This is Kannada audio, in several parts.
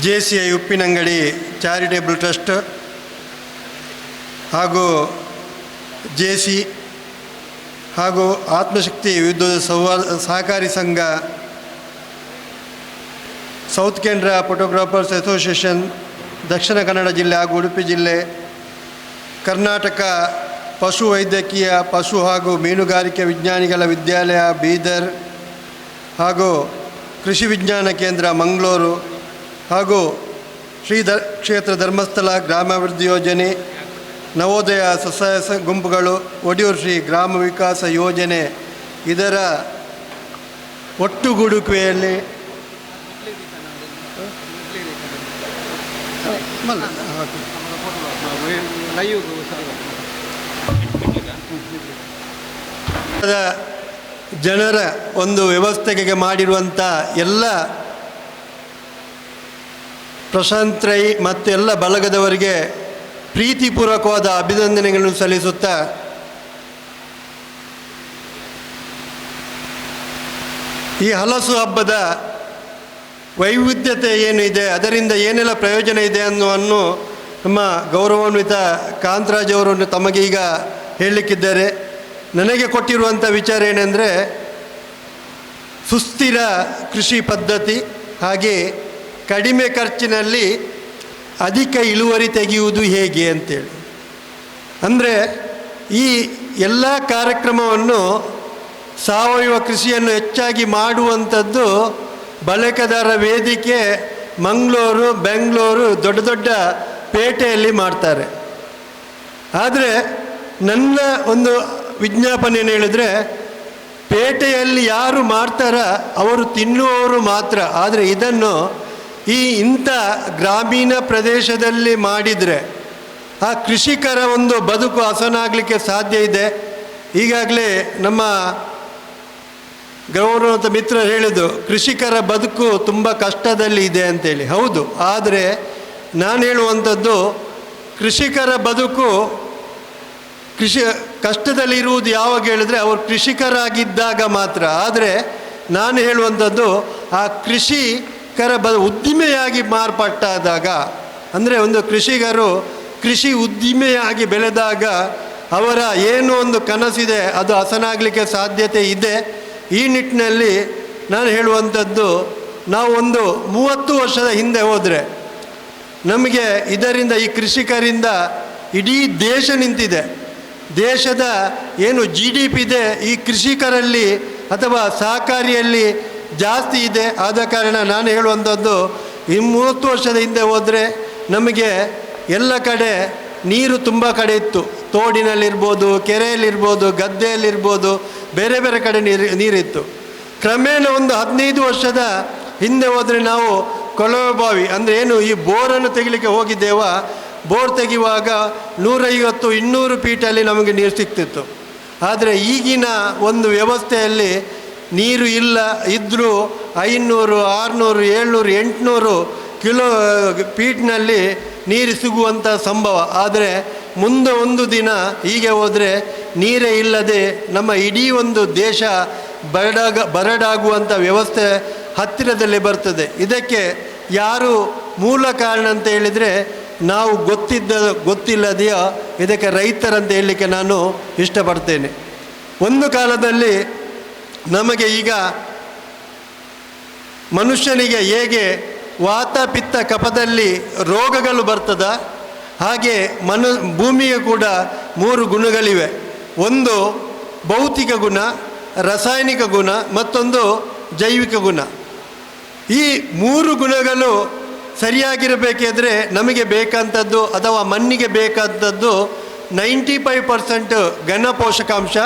J C I Uppinangady charitable trust ಹಾಗೂ ಜೆ ಸಿ ಹಾಗೂ ಆತ್ಮಶಕ್ತಿ ವಿದ್ಯುತ್ ಸೌಹಾರ್ದ ಸಹಕಾರಿ ಸಂಘ ಸೌತ್ ಕೇಂದ್ರ ಫೋಟೋಗ್ರಾಫರ್ಸ್ ಅಸೋಸಿಯೇಷನ್, ದಕ್ಷಿಣ ಕನ್ನಡ ಜಿಲ್ಲೆ ಹಾಗೂ ಉಡುಪಿ ಜಿಲ್ಲೆ, ಕರ್ನಾಟಕ ಪಶು ವೈದ್ಯಕೀಯ ಪಶು ಹಾಗೂ ಮೀನುಗಾರಿಕೆ ವಿಜ್ಞಾನಿಗಳ ವಿದ್ಯಾಲಯ ಬೀದರ್ ಹಾಗೂ ಕೃಷಿ ವಿಜ್ಞಾನ ಕೇಂದ್ರ ಮಂಗಳೂರು ಹಾಗೂ ಶ್ರೀ ದ ಕ್ಷೇತ್ರ ಧರ್ಮಸ್ಥಳ ಗ್ರಾಮಾಭಿವೃದ್ಧಿ ಯೋಜನೆ ನವೋದಯ ಸ್ವಸಹಾಯ ಗುಂಪುಗಳು ಒಡಿಯೂರು ಶ್ರೀ ಗ್ರಾಮ ವಿಕಾಸ ಯೋಜನೆ ಇದರ ಒಟ್ಟುಗೂಡುವಿಕೆಯಲ್ಲಿ. ಜನರ ಒಂದು ವ್ಯವಸ್ಥೆಗೆ ಮಾಡಿರುವಂಥ ಎಲ್ಲ ಪ್ರಶಾಂತ್ ರೈ ಮತ್ತು ಎಲ್ಲ ಬಳಗದವರಿಗೆ ಪ್ರೀತಿಪೂರ್ವಕವಾದ ಅಭಿನಂದನೆಗಳನ್ನು ಸಲ್ಲಿಸುತ್ತಾ ಈ ಹಲಸು ಹಬ್ಬದ ವೈವಿಧ್ಯತೆ ಏನು ಇದೆ, ಅದರಿಂದ ಏನೆಲ್ಲ ಪ್ರಯೋಜನ ಇದೆ ಅನ್ನುವನ್ನು ನಮ್ಮ ಗೌರವಾನ್ವಿತ ಕಾಂತರಾಜ್ ಅವರು ಈಗ ಹೇಳಲಿಕ್ಕಿದ್ದಾರೆ. ನನಗೆ ಕೊಟ್ಟಿರುವಂಥ ವಿಚಾರ ಏನೆಂದರೆ ಸುಸ್ಥಿರ ಕೃಷಿ ಪದ್ಧತಿ ಹಾಗೆ ಕಡಿಮೆ ಖರ್ಚಿನಲ್ಲಿ ಅಧಿಕ ಇಳುವರಿ ತೆಗೆಯುವುದು ಹೇಗೆ ಅಂತೇಳಿ. ಅಂದರೆ ಈ ಎಲ್ಲ ಕಾರ್ಯಕ್ರಮವನ್ನು ಸಾವಯವ ಕೃಷಿಯನ್ನು ಹೆಚ್ಚಾಗಿ ಮಾಡುವಂಥದ್ದು ಬಳಕೆದಾರ ವೇದಿಕೆ ಮಂಗಳೂರು, ಬೆಂಗಳೂರು ದೊಡ್ಡ ದೊಡ್ಡ ಪೇಟೆಯಲ್ಲಿ ಮಾಡ್ತಾರೆ. ಆದರೆ ನನ್ನ ಒಂದು ವಿಜ್ಞಾಪನೆ ಏನು ಹೇಳಿದರೆ, ಪೇಟೆಯಲ್ಲಿ ಯಾರು ಮಾಡ್ತಾರ ಅವರು ತಿನ್ನುವವರು ಮಾತ್ರ. ಆದರೆ ಇದನ್ನು ಈ ಇಂಥ ಗ್ರಾಮೀಣ ಪ್ರದೇಶದಲ್ಲಿ ಮಾಡಿದರೆ ಆ ಕೃಷಿಕರ ಒಂದು ಬದುಕು ಹಸನಾಗಲಿಕ್ಕೆ ಸಾಧ್ಯ ಇದೆ. ಈಗಾಗಲೇ ನಮ್ಮ ಗೌರವಂತ ಮಿತ್ರ ಹೇಳಿದ್ದು, ಕೃಷಿಕರ ಬದುಕು ತುಂಬ ಕಷ್ಟದಲ್ಲಿ ಇದೆ ಅಂತೇಳಿ. ಹೌದು, ಆದರೆ ನಾನು ಹೇಳುವಂಥದ್ದು ಕೃಷಿಕರ ಬದುಕು ಕೃಷಿ ಕಷ್ಟದಲ್ಲಿರುವುದು ಯಾವಾಗ ಹೇಳಿದ್ರೆ ಅವರು ಕೃಷಿಕರಾಗಿದ್ದಾಗ ಮಾತ್ರ. ಆದರೆ ನಾನು ಹೇಳುವಂಥದ್ದು ಆ ಕೃಷಿಕರ ಬ ಉದ್ದಿಮೆಯಾಗಿ ಮಾರ್ಪಟ್ಟಾದಾಗ, ಅಂದರೆ ಒಂದು ಕೃಷಿಕರು ಕೃಷಿ ಉದ್ದಿಮೆಯಾಗಿ ಬೆಳೆದಾಗ ಅವರ ಏನು ಒಂದು ಕನಸಿದೆ, ಅದು ಹಸನಾಗಲಿಕ್ಕೆ ಸಾಧ್ಯತೆ ಇದೆ, ಈ ನಿಟ್ಟಿನಲ್ಲಿ ನಾನು ಹೇಳುವಂಥದ್ದು, ನಾವು ಒಂದು ಮೂವತ್ತು ವರ್ಷದ ಹಿಂದೆ ಹೋದರೆ, ನಮಗೆ ಇದರಿಂದ ಈ ಕೃಷಿಕರಿಂದ ಇಡೀ ದೇಶ ನಿಂತಿದೆ. ದೇಶದ ಏನು ಜಿ ಡಿ ಪಿ ಇದೆ, ಈ ಕೃಷಿಕರಲ್ಲಿ ಅಥವಾ ಸಹಕಾರಿಯಲ್ಲಿ ಜಾಸ್ತಿ ಇದೆ. ಆದ ಕಾರಣ ನಾನು ಹೇಳುವಂಥದ್ದು, ಈ ಮೂವತ್ತು ವರ್ಷದ ಹಿಂದೆ ಹೋದರೆ ನಮಗೆ ಎಲ್ಲ ಕಡೆ ನೀರು ತುಂಬ ಕಡೆ ಇತ್ತು. ತೋಡಿನಲ್ಲಿರ್ಬೋದು, ಕೆರೆಯಲ್ಲಿರ್ಬೋದು, ಗದ್ದೆಯಲ್ಲಿರ್ಬೋದು, ಬೇರೆ ಬೇರೆ ಕಡೆ ನೀರು, ನೀರಿತ್ತು. ಕ್ರಮೇಣ ಒಂದು ಹದಿನೈದು ವರ್ಷದ ಹಿಂದೆ ಹೋದರೆ ನಾವು ಕೊಳವೆ ಬಾವಿ ಅಂದರೆ ಏನು ಈ ಬೋರನ್ನು ತೆಗಿಲಿಕ್ಕೆ ಹೋಗಿದ್ದೇವ, ಬೋರ್ ತೆಗೆಯುವಾಗ ನೂರೈವತ್ತು, ಇನ್ನೂರು ಫೀಟಲ್ಲಿ ನಮಗೆ ನೀರು ಸಿಗ್ತಿತ್ತು. ಆದರೆ ಈಗಿನ ಒಂದು ವ್ಯವಸ್ಥೆಯಲ್ಲಿ ನೀರು ಇಲ್ಲ ಇದ್ದರೂ ಐನೂರು, ಆರುನೂರು, ಏಳ್ನೂರು, ಎಂಟುನೂರು ಕಿಲೋ ಫೀಟ್ನಲ್ಲಿ ನೀರು ಸಿಗುವಂಥ ಸಂಭವ. ಆದರೆ ಮುಂದೆ ಒಂದು ದಿನ ಹೀಗೆ ಹೋದರೆ ನೀರೇ ಇಲ್ಲದೆ ನಮ್ಮ ಇಡೀ ಒಂದು ದೇಶ ಬರಡಾಗ ಬರಡಾಗುವಂಥ ವ್ಯವಸ್ಥೆ ಹತ್ತಿರದಲ್ಲಿ ಬರ್ತದೆ. ಇದಕ್ಕೆ ಯಾರು ಮೂಲ ಕಾರಣ ಅಂತ ಹೇಳಿದರೆ ನಾವು ಗೊತ್ತಿದ್ದ, ಗೊತ್ತಿಲ್ಲದೆಯೋ ಇದಕ್ಕೆ ರೈತರಂತ ಹೇಳಲಿಕ್ಕೆ ನಾನು ಇಷ್ಟಪಡ್ತೇನೆ. ಒಂದು ಕಾಲದಲ್ಲಿ ನಮಗೆ ಈಗ ಮನುಷ್ಯನಿಗೆ ಹೇಗೆ ವಾತ, ಪಿತ್ತ ಕಪದಲ್ಲಿ ರೋಗಗಳು ಬರ್ತದ, ಹಾಗೆ ಮನು, ಭೂಮಿಗೆ ಕೂಡ ಮೂರು ಗುಣಗಳಿವೆ. ಒಂದು ಭೌತಿಕ ಗುಣ, ರಾಸಾಯನಿಕ ಗುಣ, ಮತ್ತೊಂದು ಜೈವಿಕ ಗುಣ. ಈ ಮೂರು ಗುಣಗಳು ಸರಿಯಾಗಿರಬೇಕಿದ್ರೆ ನಮಗೆ ಬೇಕಂಥದ್ದು ಅಥವಾ ಮಣ್ಣಿಗೆ ಬೇಕಾದದ್ದು ನೈಂಟಿ ಫೈವ್ ಪರ್ಸೆಂಟ್ ಘನ ಪೋಷಕಾಂಶ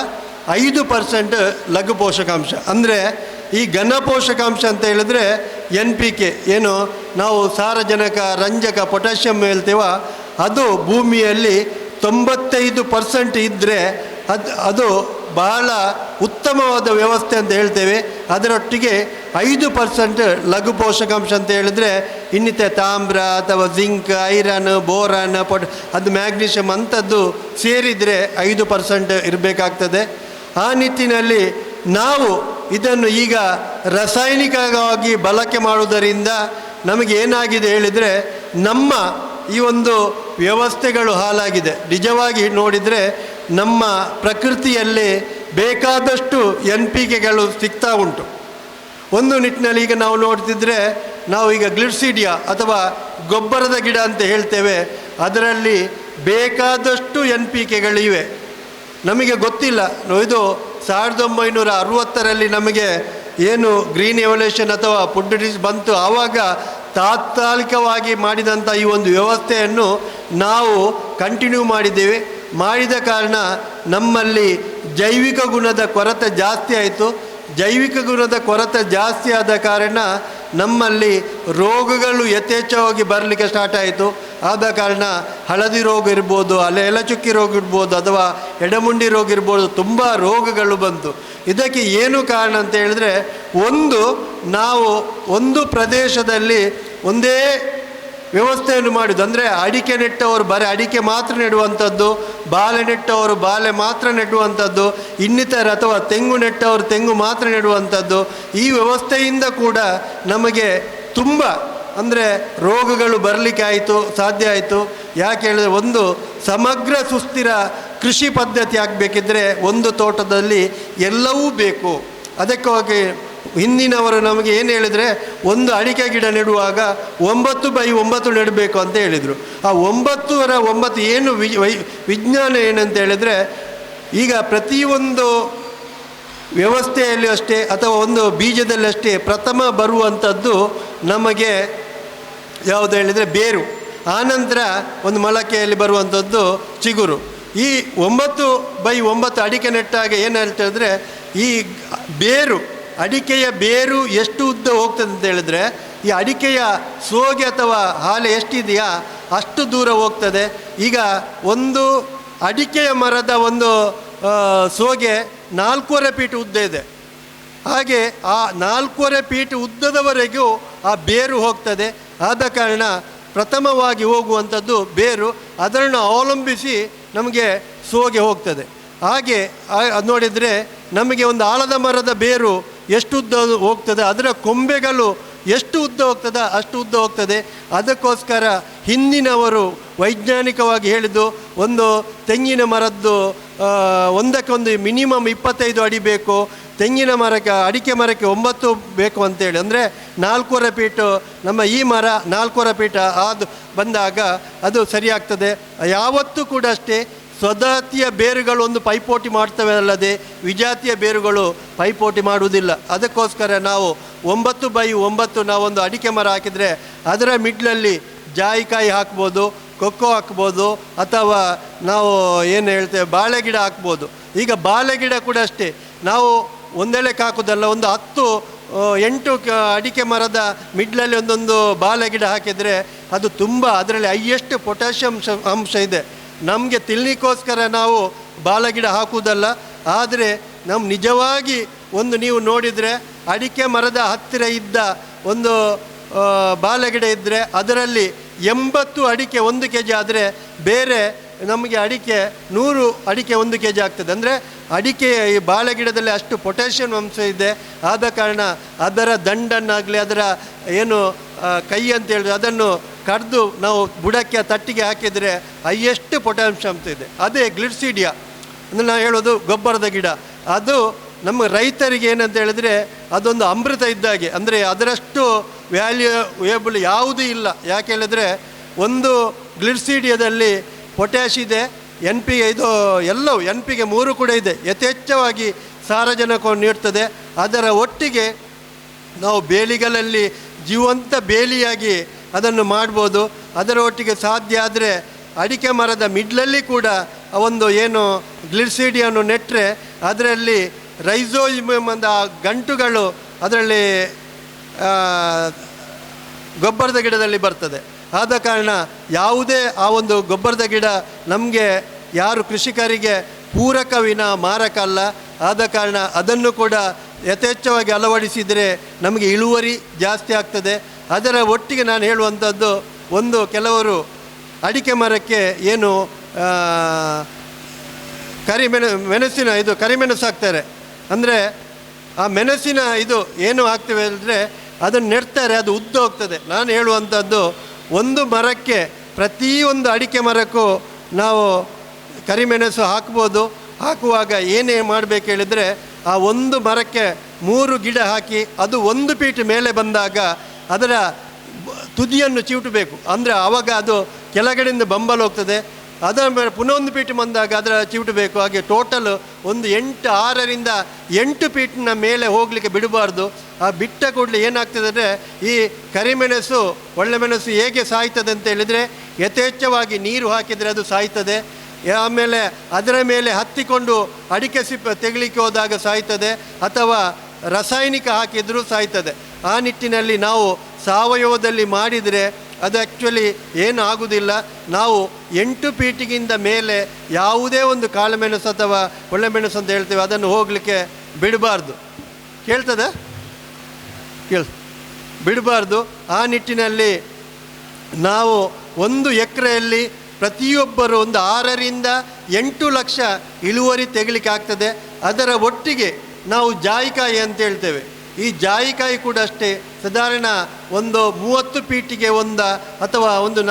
ಐದು ಪರ್ಸೆಂಟ್ ಲಘು ಪೋಷಕಾಂಶ. ಅಂದರೆ ಈ ಘನ ಪೋಷಕಾಂಶ ಅಂತ ಹೇಳಿದ್ರೆ ಎನ್ ಪಿ ಕೆ, ಏನು ನಾವು ಸಾರಜನಕ, ರಂಜಕ ಪೊಟ್ಯಾಷಿಯಮ್ ಹೇಳ್ತೇವ, ಅದು ಭೂಮಿಯಲ್ಲಿ ತೊಂಬತ್ತೈದು ಪರ್ಸೆಂಟ್ ಇದ್ದರೆ ಅದು ಅದು ಬಹಳ ಉತ್ತಮವಾದ ವ್ಯವಸ್ಥೆ ಅಂತ ಹೇಳ್ತೇವೆ. ಅದರೊಟ್ಟಿಗೆ ಐದು ಪರ್ಸೆಂಟ್ ಲಘು ಪೋಷಕಾಂಶ ಅಂತ ಹೇಳಿದರೆ ಇನ್ನಿತ ತಾಮ್ರ ಅಥವಾ ಜಿಂಕ್, ಐರನ್, ಬೋರನ್, ಪೊಟ್, ಅದು ಮ್ಯಾಗ್ನೀಷಿಯಮ್ ಅಂಥದ್ದು ಸೇರಿದರೆ ಐದು ಪರ್ಸೆಂಟ್ ಇರಬೇಕಾಗ್ತದೆ. ಆ ನಿಟ್ಟಿನಲ್ಲಿ ನಾವು ಇದನ್ನು ಈಗ ರಾಸಾಯನಿಕವಾಗಿ ಬಳಕೆ ಮಾಡುವುದರಿಂದ ನಮಗೆ ಏನಾಗಿದೆ ಹೇಳಿದರೆ ನಮ್ಮ ಈ ಒಂದು ವ್ಯವಸ್ಥೆಗಳು ಹಾಳಾಗಿದೆ. ನಿಜವಾಗಿ ನೋಡಿದರೆ ನಮ್ಮ ಪ್ರಕೃತಿಯಲ್ಲಿ ಬೇಕಾದಷ್ಟು ಎನ್ ಪಿ ಕೆಗಳು ಸಿಗ್ತಾ ಉಂಟು. ಒಂದು ನಿಟ್ಟಿನಲ್ಲಿ ಈಗ ನಾವು ನೋಡ್ತಿದ್ರೆ ನಾವು ಈಗ ಗ್ಲಿಡ್ಸಿಡಿಯಾ ಅಥವಾ ಗೊಬ್ಬರದ ಗಿಡ ಅಂತ ಹೇಳ್ತೇವೆ. ಅದರಲ್ಲಿ ಬೇಕಾದಷ್ಟು ಎನ್ ಪಿ ಕೆಗಳಿವೆ. ನಮಗೆ ಗೊತ್ತಿಲ್ಲ. ಇದು ಸಾವಿರದ ಒಂಬೈನೂರ ಅರುವತ್ತರಲ್ಲಿ ನಮಗೆ ಏನು ಗ್ರೀನ್ ಎವಲ್ಯೂಷನ್ ಅಥವಾ ಫುಡ್ ಡಿಸ್ ಬಂತು. ಆವಾಗ ತಾತ್ಕಾಲಿಕವಾಗಿ ಮಾಡಿದಂಥ ಈ ಒಂದು ವ್ಯವಸ್ಥೆಯನ್ನು ನಾವು ಕಂಟಿನ್ಯೂ ಮಾಡಿದ್ದೇವೆ. ಮಾಡಿದ ಕಾರಣ ನಮ್ಮಲ್ಲಿ ಜೈವಿಕ ಗುಣದ ಕೊರತೆ ಜಾಸ್ತಿ ಆಯಿತು. ಜೈವಿಕ ಗುಣದ ಕೊರತೆ ಜಾಸ್ತಿ ಆದ ಕಾರಣ ನಮ್ಮಲ್ಲಿ ರೋಗಗಳು ಯಥೇಚ್ಛವಾಗಿ ಬರಲಿಕ್ಕೆ ಸ್ಟಾರ್ಟ್ ಆಯಿತು. ಆದ ಕಾರಣ ಹಳದಿ ರೋಗ ಇರ್ಬೋದು, ಅಲೆ ಎಲಚುಕ್ಕಿ ರೋಗ ಇರ್ಬೋದು, ಅಥವಾ ಎಡಮುಂಡಿ ರೋಗ ಇರ್ಬೋದು, ತುಂಬ ರೋಗಗಳು ಬಂತು ಇದಕ್ಕೆ ಏನು ಕಾರಣ ಅಂತ ಹೇಳಿದ್ರೆ, ಒಂದು ನಾವು ಒಂದು ಪ್ರದೇಶದಲ್ಲಿ ಒಂದೇ ವ್ಯವಸ್ಥೆಯನ್ನು ಮಾಡಿದ್ದು ಅಂದರೆ ಅಡಿಕೆ ನೆಟ್ಟವರು ಬರೀ ಅಡಿಕೆ ಮಾತ್ರ ನೆಡುವಂಥದ್ದು, ಬಾಳೆ ನೆಟ್ಟವರು ಬಾಳೆ ಮಾತ್ರ ನೆಡುವಂಥದ್ದು, ಇನ್ನಿತರ ಅಥವಾ ತೆಂಗು ನೆಟ್ಟವರು ತೆಂಗು ಮಾತ್ರ ನೆಡುವಂಥದ್ದು, ಈ ವ್ಯವಸ್ಥೆಯಿಂದ ಕೂಡ ನಮಗೆ ತುಂಬ ಅಂದರೆ ರೋಗಗಳು ಬರಲಿಕ್ಕೆ ಆಯಿತು, ಸಾಧ್ಯ ಆಯಿತು. ಯಾಕೆ ಹೇಳಿದ್ರೆ ಒಂದು ಸಮಗ್ರ ಸುಸ್ಥಿರ ಕೃಷಿ ಪದ್ಧತಿ ಆಗಬೇಕಿದ್ರೆ ಒಂದು ತೋಟದಲ್ಲಿ ಎಲ್ಲವೂ ಬೇಕು. ಅದಕ್ಕಾಗಿ ಹಿಂದಿನವರು ನಮಗೆ ಏನು ಹೇಳಿದರೆ, ಒಂದು ಅಡಿಕೆ ಗಿಡ ನೆಡುವಾಗ ಒಂಬತ್ತು ಬೈ ಒಂಬತ್ತು ನೆಡಬೇಕು ಅಂತ ಹೇಳಿದರು. ಆ ಒಂಬತ್ತುವರ ಒಂಬತ್ತು ಏನು ವಿಜ್ಞಾನ ಏನಂತ ಹೇಳಿದರೆ, ಈಗ ಪ್ರತಿಯೊಂದು ವ್ಯವಸ್ಥೆಯಲ್ಲಿ ಅಷ್ಟೇ ಅಥವಾ ಒಂದು ಬೀಜದಲ್ಲಿ ಅಷ್ಟೇ ಪ್ರಥಮ ಬರುವಂಥದ್ದು ನಮಗೆ ಯಾವುದು ಹೇಳಿದರೆ ಬೇರು. ಆನಂತರ ಒಂದು ಮೊಳಕೆಯಲ್ಲಿ ಬರುವಂಥದ್ದು ಚಿಗುರು. ಈ ಒಂಬತ್ತು ಬೈ ಒಂಬತ್ತು ಅಡಿಕೆ ನೆಟ್ಟಾಗ ಏನು ಹೇಳ್ತಿದ್ರೆ ಈ ಬೇರು ಅಡಿಕೆಯ ಬೇರು ಎಷ್ಟು ಉದ್ದ ಹೋಗ್ತದೆ ಅಂತ ಹೇಳಿದ್ರೆ, ಈ ಅಡಿಕೆಯ ಸೋಗೆ ಅಥವಾ ಹಾಲೆ ಎಷ್ಟಿದೆಯಾ ಅಷ್ಟು ದೂರ ಹೋಗ್ತದೆ. ಈಗ ಒಂದು ಅಡಿಕೆಯ ಮರದ ಒಂದು ಸೋಗೆ ನಾಲ್ಕೂವರೆ ಫೀಟ್ ಉದ್ದ ಇದೆ. ಹಾಗೆ ಆ ನಾಲ್ಕೂವರೆ ಫೀಟ್ ಉದ್ದದವರೆಗೂ ಆ ಬೇರು ಹೋಗ್ತದೆ. ಆದ ಕಾರಣ ಪ್ರಥಮವಾಗಿ ಹೋಗುವಂಥದ್ದು ಬೇರು, ಅದನ್ನು ಅವಲಂಬಿಸಿ ನಮಗೆ ಸೋಗೆ ಹೋಗ್ತದೆ. ಹಾಗೆ ಅದು ನೋಡಿದರೆ ನಮಗೆ ಒಂದು ಆಲದ ಮರದ ಬೇರು ಎಷ್ಟು ಉದ್ದ ಹೋಗ್ತದೆ, ಅದರ ಕೊಂಬೆಗಳು ಎಷ್ಟು ಉದ್ದ ಹೋಗ್ತದೆ, ಅಷ್ಟು ಉದ್ದ ಹೋಗ್ತದೆ. ಅದಕ್ಕೋಸ್ಕರ ಹಿಂದಿನವರು ವೈಜ್ಞಾನಿಕವಾಗಿ ಹೇಳಿದ್ದು, ಒಂದು ತೆಂಗಿನ ಮರದ್ದು ಒಂದಕ್ಕೊಂದು ಮಿನಿಮಮ್ ಇಪ್ಪತ್ತೈದು ಅಡಿ ಬೇಕು, ತೆಂಗಿನ ಮರಕ್ಕೆ, ಅಡಿಕೆ ಮರಕ್ಕೆ ಒಂಬತ್ತು ಬೇಕು ಅಂತೇಳಿ. ಅಂದರೆ ನಾಲ್ಕೂವರೆ ಫೀಟು, ನಮ್ಮ ಈ ಮರ ನಾಲ್ಕೂವರೆ ಫೀಟ ಅದು ಬಂದಾಗ ಅದು ಸರಿಯಾಗ್ತದೆ. ಯಾವತ್ತೂ ಕೂಡ ಅಷ್ಟೇ ಸ್ವಜಾತಿಯ ಬೇರುಗಳು ಒಂದು ಪೈಪೋಟಿ ಮಾಡ್ತವೆ ಅಲ್ಲದೆ ವಿಜಾತಿಯ ಬೇರುಗಳು ಪೈಪೋಟಿ ಮಾಡುವುದಿಲ್ಲ. ಅದಕ್ಕೋಸ್ಕರ ನಾವು ಒಂಬತ್ತು ಬೈ ಒಂಬತ್ತು ನಾವೊಂದು ಅಡಿಕೆ ಮರ ಹಾಕಿದರೆ ಅದರ ಮಿಡ್ಲಲ್ಲಿ ಜಾಯಿಕಾಯಿ ಹಾಕ್ಬೋದು, ಕೊಕ್ಕೋ ಹಾಕ್ಬೋದು, ಅಥವಾ ನಾವು ಏನು ಹೇಳ್ತೇವೆ ಬಾಳೆ ಗಿಡ ಹಾಕ್ಬೋದು. ಈಗ ಬಾಳೆಗಿಡ ಕೂಡ ಅಷ್ಟೇ. ನಾವು ಒಂದೆಳೆಕ್ಕೆ ಹಾಕೋದಲ್ಲ ಒಂದು ಹತ್ತು ಎಂಟು ಅಡಿಕೆ ಮರದ ಮಿಡ್ಲಲ್ಲಿ ಒಂದೊಂದು ಬಾಳೆ ಗಿಡ ಹಾಕಿದರೆ ಅದು ತುಂಬ, ಅದರಲ್ಲಿ ಹೈಯೆಸ್ಟ್ ಪೊಟ್ಯಾಷಿಯಂ ಅಂಶ ಇದೆ. ನಮಗೆ ತಿನ್ನಲಿಕ್ಕೋಸ್ಕರ ನಾವು ಬಾಲಗಿಡ ಗಿಡ ಹಾಕುವುದಲ್ಲ, ಆದರೆ ನಮ್ಮ ನಿಜವಾಗಿ ಒಂದು ನೀವು ನೋಡಿದರೆ ಅಡಿಕೆ ಮರದ ಹತ್ತಿರ ಇದ್ದ ಒಂದು ಬಾಳೆಗಿಡ ಬಾಳೆ ಇದ್ದರೆ ಅದರಲ್ಲಿ ಎಂಬತ್ತು ಅಡಿಕೆ ಒಂದು ಕೆ ಜಿ ಆದರೆ ಬೇರೆ ನಮಗೆ ಅಡಿಕೆ ನೂರು ಅಡಿಕೆ ಒಂದು ಕೆ ಜಿ ಆಗ್ತದೆ. ಅಂದರೆ ಅಡಿಕೆ ಈ ಬಾಳೆಗಿಡದಲ್ಲಿ ಅಷ್ಟು ಪೊಟ್ಯಾಷಿಯಂ ಅಂಶ ಇದೆ. ಆದ ಕಾರಣ ಅದರ ದಂಡನ್ನಾಗಲಿ, ಅದರ ಏನು ಕೈ ಅಂತ ಹೇಳಿದ್ರೆ ಅದನ್ನು ಕಡ್ದು ನಾವು ಬುಡಕ್ಕೆ ತಟ್ಟಿಗೆ ಹಾಕಿದರೆ ಹೈಯೆಸ್ಟ್ ಅಂಶ ಇದೆ. ಅದೇ ಗ್ಲಿಡ್ಸಿಡಿಯಾ. ಅಂದರೆ ನಾವು ಹೇಳೋದು ಗೊಬ್ಬರದ ಗಿಡ. ಅದು ನಮ್ಮ ರೈತರಿಗೆ ಏನಂತ ಹೇಳಿದ್ರೆ ಅದೊಂದು ಅಮೃತ ಇದ್ದಾಗೆ ಅಂದರೆ ಅದರಷ್ಟು ವ್ಯಾಲ್ಯೂಯೇಬಲ್ ಯಾವುದೂ ಇಲ್ಲ. ಯಾಕೆ ಹೇಳಿದ್ರೆ ಒಂದು ಗ್ಲಿಡ್ಸಿಡಿಯಾದಲ್ಲಿ ಪೊಟ್ಯಾಶ್ ಇದೆ, ಎನ್ ಪಿ ಇದು ಎಲ್ಲವೂ, ಎನ್ ಪಿಗೆ ಮೂರು ಕೂಡ ಇದೆ. ಯಥೇಚ್ಛವಾಗಿ ಸಾರಜನಕವನ್ನು ನೀಡ್ತದೆ. ಅದರ ಒಟ್ಟಿಗೆ ನಾವು ಬೇಲಿಗಳಲ್ಲಿ ಜೀವಂತ ಬೇಲಿಯಾಗಿ ಅದನ್ನು ಮಾಡ್ಬೋದು. ಅದರ ಒಟ್ಟಿಗೆ ಸಾಧ್ಯ ಆದರೆ ಅಡಿಕೆ ಮರದ ಮಿಡ್ಲಲ್ಲಿ ಕೂಡ ಒಂದು ಏನು ಗ್ಲಿಡ್ಸಿಡಿಯನ್ನು ನೆಟ್ಟರೆ ಅದರಲ್ಲಿ ರೈಸೋ ಅಂತ ಗಂಟುಗಳು ಅದರಲ್ಲಿ ಗೊಬ್ಬರದ ಗಿಡದಲ್ಲಿ ಬರ್ತದೆ. ಆದ ಕಾರಣ ಯಾವುದೇ ಆ ಒಂದು ಗೊಬ್ಬರದ ಗಿಡ ನಮಗೆ ಯಾರು ಕೃಷಿಕರಿಗೆ ಪೂರಕ ವಿನ ಮಾರಕ ಅಲ್ಲ. ಆದ ಕಾರಣ ಅದನ್ನು ಕೂಡ ಯಥೇಚ್ಛವಾಗಿ ಅಳವಡಿಸಿದರೆ ನಮಗೆ ಇಳುವರಿ ಜಾಸ್ತಿ ಆಗ್ತದೆ. ಅದರ ಒಟ್ಟಿಗೆ ನಾನು ಹೇಳುವಂಥದ್ದು ಒಂದು ಕೆಲವರು ಅಡಿಕೆ ಮರಕ್ಕೆ ಏನು ಕರಿಮೆಣ, ಮೆಣಸಿನ ಇದು ಕರಿಮೆಣಸು ಹಾಕ್ತಾರೆ. ಅಂದರೆ ಆ ಮೆಣಸಿನ ಇದು ಏನು ಹಾಕ್ತೇವೆ ಅಂದರೆ ಅದನ್ನು ನೆಡ್ತಾರೆ, ಅದು ಉದ್ದ ಹೋಗ್ತದೆ. ನಾನು ಹೇಳುವಂಥದ್ದು ಒಂದು ಮರಕ್ಕೆ ಪ್ರತಿಯೊಂದು ಅಡಿಕೆ ಮರಕ್ಕೂ ನಾವು ಕರಿಮೆಣಸು ಹಾಕ್ಬೋದು. ಹಾಕುವಾಗ ಏನೇ ಮಾಡಬೇಕು ಹೇಳಿದರೆ ಆ ಒಂದು ಮರಕ್ಕೆ ಮೂರು ಗಿಡ ಹಾಕಿ ಅದು ಒಂದು ಪೀಟ್ ಮೇಲೆ ಬಂದಾಗ ಅದರ ತುದಿಯನ್ನು ಚಿವುಟಬೇಕು ಅಂದರೆ ಆವಾಗ ಅದು ಕೆಳಗಡೆಯಿಂದ ಬಂಬಲ್ ಹೋಗ್ತದೆ. ಅದರ ಮೇಲೆ ಪುನಃ ಒಂದು ಬಂದಾಗ ಅದರ ಚಿವುಟಬೇಕು ಹಾಗೆ ಟೋಟಲ್ ಒಂದು ಎಂಟು, ಆರರಿಂದ ಎಂಟು ಫೀಟ್ನ ಮೇಲೆ ಹೋಗಲಿಕ್ಕೆ ಬಿಡಬಾರ್ದು. ಆ ಬಿಟ್ಟ ಕೂಡಲೇ ಏನಾಗ್ತದೆ ಅಂದರೆ ಈ ಕರಿಮೆಣಸು ಒಳ್ಳೆ ಮೆಣಸು ಹೇಗೆ ಸಾಯ್ತದೆ ಅಂತ ಹೇಳಿದರೆ ಯಥೇಚ್ಛವಾಗಿ ನೀರು ಹಾಕಿದರೆ ಅದು ಸಾಯ್ತದೆ. ಆಮೇಲೆ ಅದರ ಮೇಲೆ ಹತ್ತಿಕೊಂಡು ಅಡಿಕೆ ಸಿಪ್ಪೆ ತೆಗಲಿಕ್ಕೆ ಹೋದಾಗ ಸಾಯ್ತದೆ. ಅಥವಾ ರಾಸಾಯನಿಕ ಹಾಕಿದರೂ ಸಾಯ್ತದೆ. ಆ ನಿಟ್ಟಿನಲ್ಲಿ ನಾವು ಸಾವಯವದಲ್ಲಿ ಮಾಡಿದರೆ ಅದು ಆ್ಯಕ್ಚುಲಿ ಏನು ಆಗುವುದಿಲ್ಲ ನಾವು ಎಂಟು ಪೀಠಿಗಿಂತ ಮೇಲೆ ಯಾವುದೇ ಒಂದು ಕಾಳುಮೆಣಸು ಅಥವಾ ಒಳ್ಳೆಮೆಣಸು ಅಂತ ಹೇಳ್ತೇವೆ, ಅದನ್ನು ಹೋಗಲಿಕ್ಕೆ ಬಿಡಬಾರ್ದು. ಕೇಳ್ತದ? ಕೇಳ್. ಬಿಡಬಾರ್ದು. ಆ ನಿಟ್ಟಿನಲ್ಲಿ ನಾವು ಒಂದು ಎಕರೆಯಲ್ಲಿ ಪ್ರತಿಯೊಬ್ಬರು ಒಂದು ಆರರಿಂದ ಎಂಟು ಲಕ್ಷ ಇಳುವರಿ ತೆಗಿಲಿಕ್ಕೆ ಆಗ್ತದೆ. ಅದರ ಒಟ್ಟಿಗೆ ನಾವು ಜಾಯಿಕಾಯಿ ಅಂತ ಹೇಳ್ತೇವೆ. ಈ ಜಾಯಿಕಾಯಿ ಕೂಡ ಅಷ್ಟೇ. ಸಾಧಾರಣ ಒಂದು ಮೂವತ್ತು ಪೀಟಿಗೆ ಒಂದ ಅಥವಾ ಒಂದು ನ,